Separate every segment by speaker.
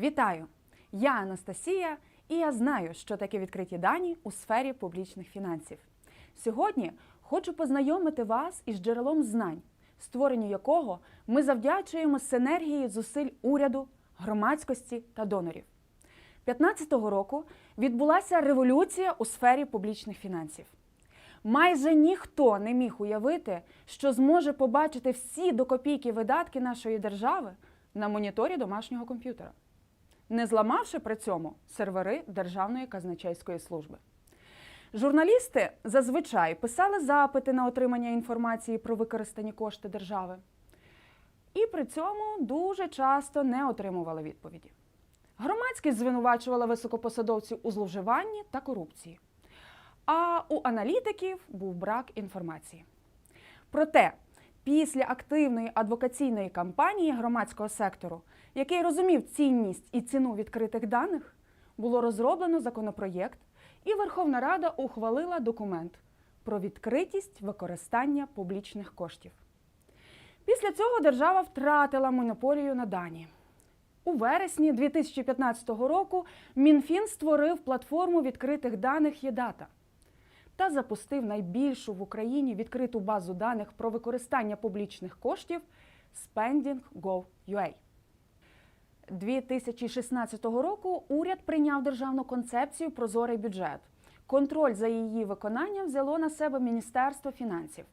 Speaker 1: Вітаю! Я Анастасія, і я знаю, що таке відкриті дані у сфері публічних фінансів. Сьогодні хочу познайомити вас із джерелом знань, створенню якого ми завдячуємо синергії зусиль уряду, громадськості та донорів. 2015 року відбулася революція у сфері публічних фінансів. Майже ніхто не міг уявити, що зможе побачити всі до копійки видатки нашої держави на моніторі домашнього комп'ютера, не зламавши при цьому сервери Державної казначейської служби. Журналісти зазвичай писали запити на отримання інформації про використані кошти держави, і при цьому дуже часто не отримували відповіді. Громадськість звинувачувала високопосадовців у зловживанні та корупції. А у аналітиків був брак інформації. Проте, після активної адвокаційної кампанії громадського сектору, який розумів цінність і ціну відкритих даних, було розроблено законопроєкт, і Верховна Рада ухвалила документ про відкритість використання публічних коштів. Після цього держава втратила монополію на дані. У вересні 2015 року Мінфін створив платформу відкритих даних ЄДАТА та запустив найбільшу в Україні відкриту базу даних про використання публічних коштів Spending.gov.ua. 2016 року уряд прийняв державну концепцію Прозорий бюджет. Контроль за її виконанням взяло на себе Міністерство фінансів.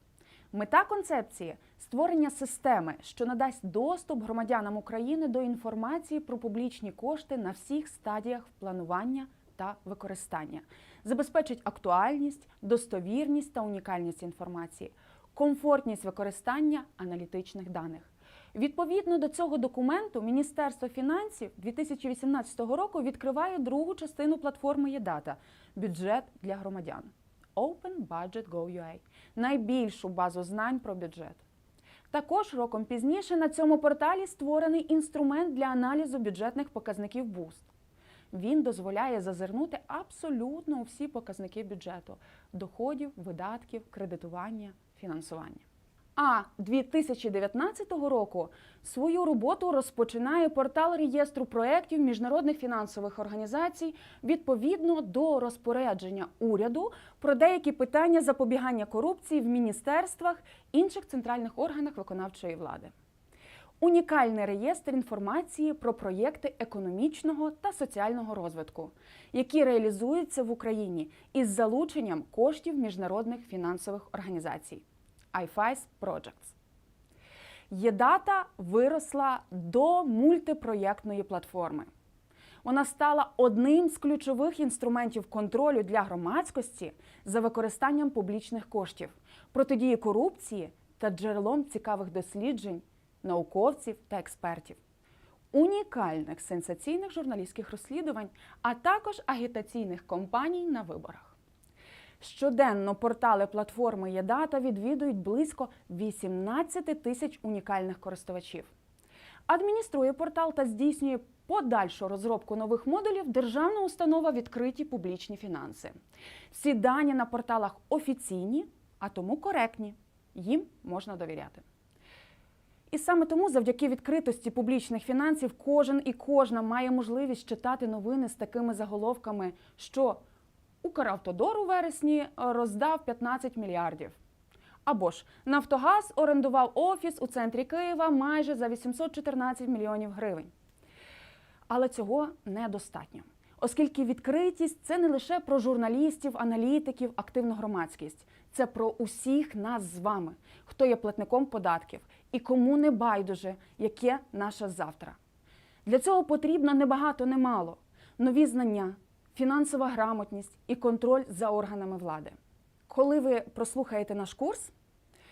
Speaker 1: Мета концепції створення системи, що надасть доступ громадянам України до інформації про публічні кошти на всіх стадіях планування та використання, забезпечить актуальність, достовірність та унікальність інформації, комфортність використання аналітичних даних. Відповідно до цього документу, Міністерство фінансів 2018 року відкриває другу частину платформи ЄДАТА бюджет для громадян. Open Budget Go.ua – найбільшу базу знань про бюджет. Також роком пізніше на цьому порталі створений інструмент для аналізу бюджетних показників Boost. Він дозволяє зазирнути абсолютно у всі показники бюджету доходів, видатків, кредитування, фінансування. А 2019 року свою роботу розпочинає портал реєстру проєктів міжнародних фінансових організацій відповідно до розпорядження уряду про деякі питання запобігання корупції в міністерствах інших центральних органах виконавчої влади. Унікальний реєстр інформації про проєкти економічного та соціального розвитку, які реалізуються в Україні із залученням коштів міжнародних фінансових організацій. iFICE Projects. ЄДАТА виросла до мультипроєктної платформи. Вона стала одним з ключових інструментів контролю для громадськості за використанням публічних коштів, протидії корупції та джерелом цікавих досліджень науковців та експертів, унікальних сенсаційних журналістських розслідувань, а також агітаційних кампаній на виборах. Щоденно портали платформи ЄДАТА відвідують близько 18 тисяч унікальних користувачів. Адмініструє портал та здійснює подальшу розробку нових модулів державна установа відкриті публічні фінанси. Всі дані на порталах офіційні, а тому коректні. Їм можна довіряти. І саме тому, завдяки відкритості публічних фінансів, кожен і кожна має можливість читати новини з такими заголовками, що Укравтодор у вересні роздав 15 мільярдів. Або ж Нафтогаз орендував офіс у центрі Києва майже за 814 мільйонів гривень. Але цього недостатньо, оскільки відкритість це не лише про журналістів, аналітиків, активну громадськість, це про усіх нас з вами, хто є платником податків і кому не байдуже, яке наше завтра. Для цього потрібно не багато, не мало нові знання, фінансова грамотність і контроль за органами влади. Коли ви прослухаєте наш курс,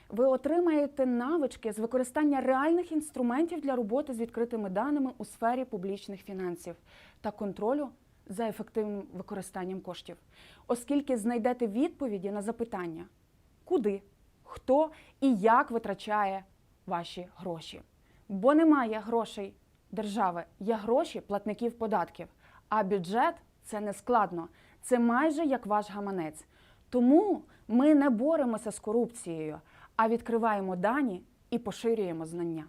Speaker 1: ви отримаєте навички з використання реальних інструментів для роботи з відкритими даними у сфері публічних фінансів та контролю за ефективним використанням коштів, оскільки знайдете відповіді на запитання, куди, хто і як витрачає ваші гроші. Бо немає грошей держави, є гроші платників податків, а бюджет це не складно, це майже як ваш гаманець. Тому ми не боремося з корупцією, а відкриваємо дані і поширюємо знання.